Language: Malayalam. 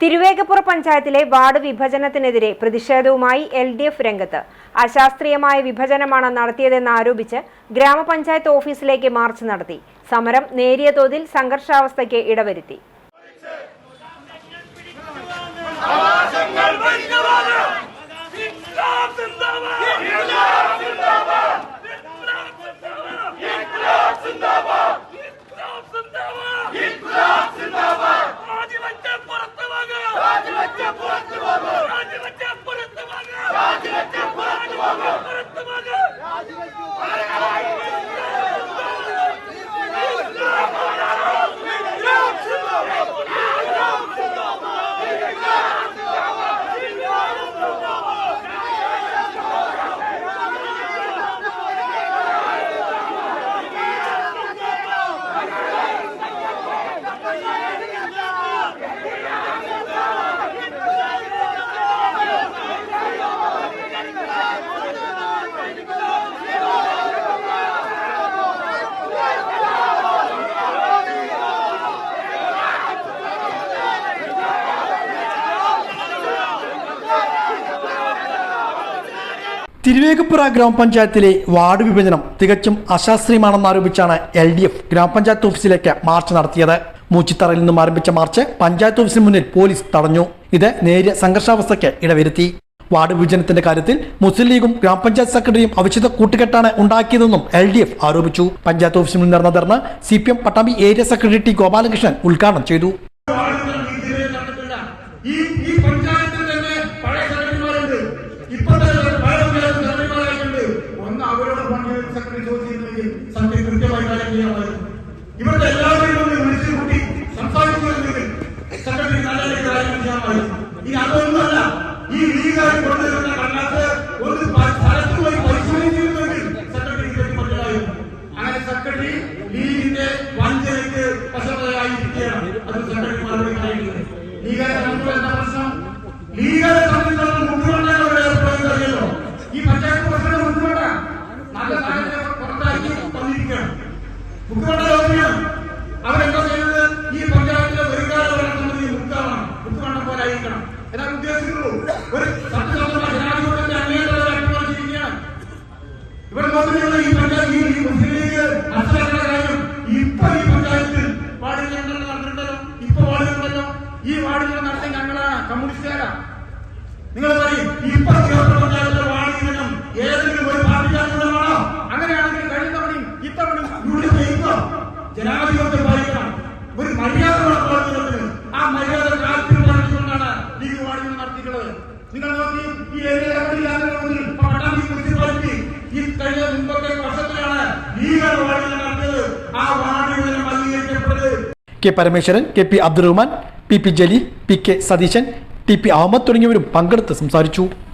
തിരുവേഗപ്പുറ പഞ്ചായത്തിലെ വാർഡ് വിഭജനത്തിനെതിരെ പ്രതിഷേധവുമായി എൽ ഡി എഫ് രംഗത്ത്. അശാസ്ത്രീയമായ വിഭജനമാണ് നടത്തിയതെന്ന് ആരോപിച്ച് ഗ്രാമപഞ്ചായത്ത് ഓഫീസിലേക്ക് മാർച്ച് നടത്തി. സമരം നേരിയ തോതിൽ സംഘർഷാവസ്ഥയ്ക്ക് ഇടവരുത്തി. परत मागा परत मागा തിരുവേഗപ്പുറ ഗ്രാമപഞ്ചായത്തിലെ വാർഡ് വിഭജനം തികച്ചും അശാസ്ത്രീയമാണെന്നാരോപിച്ചാണ് എൽ ഡി എഫ് ഗ്രാമപഞ്ചായത്ത് ഓഫീസിലേക്ക് മാർച്ച് നടത്തിയത്. മൂച്ചിത്തറയിൽ നിന്നും ആരംഭിച്ച മാർച്ച് പഞ്ചായത്ത് ഓഫീസിന് മുന്നിൽ പോലീസ് തടഞ്ഞു. ഇത് നേരിയ സംഘർഷാവസ്ഥയ്ക്ക് ഇടവരുത്തി. വാർഡ് വിഭജനത്തിന്റെ കാര്യത്തിൽ മുസ്ലിം ലീഗും ഗ്രാമപഞ്ചായത്ത് സെക്രട്ടറിയും അവിശുദ്ധ കൂട്ടുകെട്ടാണ് ഉണ്ടാക്കിയതെന്നും എൽ ഡി എഫ് ആരോപിച്ചു. പഞ്ചായത്ത് ഓഫീസിൽ മുന്നിൽ നടന്ന ധർണ C P M Pattambi area secretary T Gopalakrishnan ഉദ്ഘാടനം ചെയ്തു. ഈ ഈ അവരോട് പഞ്ചായത്ത് സെക്രട്ടറി ചോദിച്ചിരുന്നെങ്കിൽ ചെയ്യാമായിരുന്നു ഇവരുടെ എല്ലാവരെയും ഒന്ന് വിളിച്ചു കൂട്ടി സംസാരിച്ചിരുന്നെങ്കിൽ സെക്രട്ടറി നല്ല രീതിയിൽ കാര്യം ചെയ്യാമായിരുന്നു ഇനി അതൊന്നുമല്ല. ഈ ലീഗായി കൊണ്ടുവരുന്ന കണ്ണാത്ത് ഒരു സ്ഥലത്ത് പോയി പരിശോധിച്ചിരുന്നെങ്കിൽ സെക്രട്ടറി മനസ്സിലായിരുന്നു അങ്ങനെ സെക്രട്ടറി ലീഗിന്റെ വഞ്ചനയ്ക്ക് വശമതയായിരിക്കുകയാണ് അത് സെക്രട്ടറി മറുപടി പറയുന്നത് ലീഗരെ മുഖ്യമന്ത്രി ഓർമ്മയാണ് അവരെന്താ ചെയ്യുന്നത്? ഈ പഞ്ചായത്തിലെ വരുകാല വളർത്തുന്നത് മുക്കാണ് മുഖ്യമന്ത്രി പോലെ ആയിരിക്കണം എന്നാൽ ഉദ്ദേശിക്കുള്ളൂ ഒരു സത്യസന്ധമായ ജനാധിപത്യത്തിന്റെ അങ്ങേയറ്റം ചെയ്യുകയാണ് ഇവിടെ നോക്കുന്നുള്ള ഈ പഞ്ചായത്ത് ഈ മുസ്ലിം ലീഗ് മനസ്സിലാക്കുന്ന കാര്യം. ഇപ്പൊ ഈ പഞ്ചായത്തിൽ വാർഡുകളുണ്ടല്ലോ നടന്നിട്ടുണ്ടല്ലോ. ഇപ്പൊ വാർഡുകളുണ്ടല്ലോ ഈ വാർഡുകൾ നടത്തി ഞങ്ങളാണ് കമ്മ്യൂണിസ്റ്റുകാരാ. നിങ്ങൾ പറയും ഇപ്പൊ തിരുവനന്തപുരം പഞ്ചായത്തിലെ ഏതെങ്കിലും ഒരു പാർട്ടിക്കാരുള്ളതാണോ അങ്ങനെയാണെങ്കിൽ കഴിഞ്ഞ തവണയും ഇവിടെ ജയിക്കോ ജനാധിപത്യം പാലിക്കണം. ഒരു മര്യാദ പ്രവർത്തനത്തിന് ആ മര്യാദ കാലത്തിൽ പറഞ്ഞുകൊണ്ടാണ് ലീഗ് വാണിജ്യം നടത്തിയിട്ടുള്ളത്. നിങ്ങൾ നോക്കി ഈ പട്ടാമ്പി മുനിസിപ്പാലിറ്റി ഈ കഴിഞ്ഞ മുമ്പത്തെ വർഷത്തിലാണ് ലീഗ് വാണിജ്യം നടത്തിയത്. ആ വാണിജ്യം മലിനീകരിക്കപ്പെട്ടത് K Parameswaran K P Abdurahman P P Jaleel P K Satheesan T P Ahmed തുടങ്ങിയവരും പങ്കെടുത്ത് സംസാരിച്ചു.